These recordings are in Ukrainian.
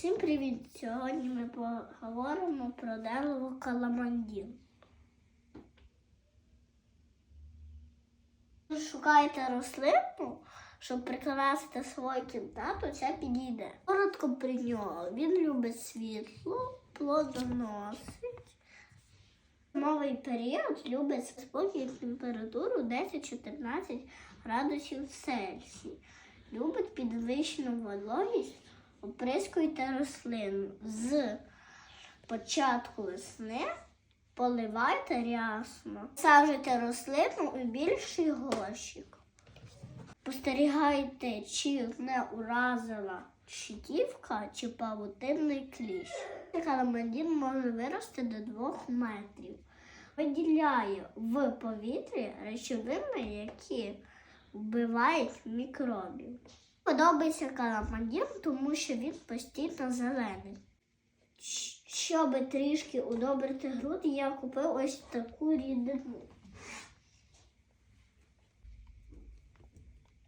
Всім привіт! Сьогодні ми поговоримо про дерево каламандін. Шукаєте рослину, щоб прикрасити свою кімнату, це підійде. Коротко про нього. Він любить світло, плодоносить. Новий період любить спокій температуру 10-14 градусів Цельсії. Любить підвищену вологість, оприскуйте рослину. З початку весни поливайте рясно. Саджуйте рослину у більший горщик. Спостерігайте, чи не уразила щитівка чи павутинний кліщ. Каламандін може вирости до 2 метрів. Виділяє в повітрі речовини, які вбивають мікробів. Подобається каламандін, тому що він постійно зелений. Щоб трішки удобрити груди, я купив ось таку рідину.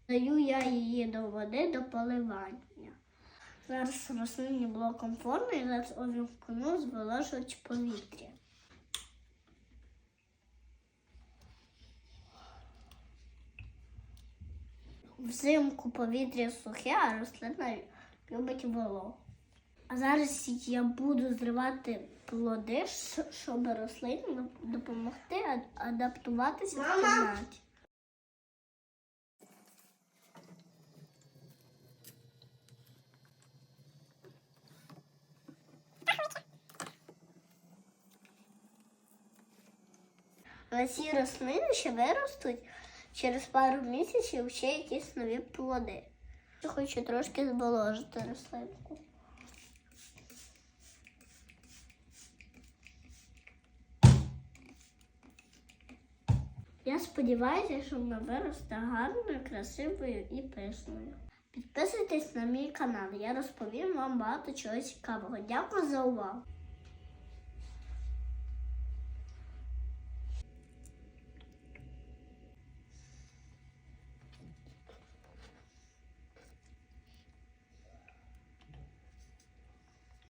Даю я її до води до поливання. Зараз рослині було комфортно і зараз увімкну зволожувач повітря. Взимку повітря сухе, а рослина любить вологу. А зараз я буду зривати плоди, щоб рослині допомогти адаптуватися в кімнаті. Але ці рослини ще виростуть через пару місяців ще якісь нові плоди. Хочу трошки зволожити рослинку. Я сподіваюся, що вона виросте гарною, красивою і пишною. Підписуйтесь на мій канал, я розповім вам багато чого цікавого. Дякую за увагу!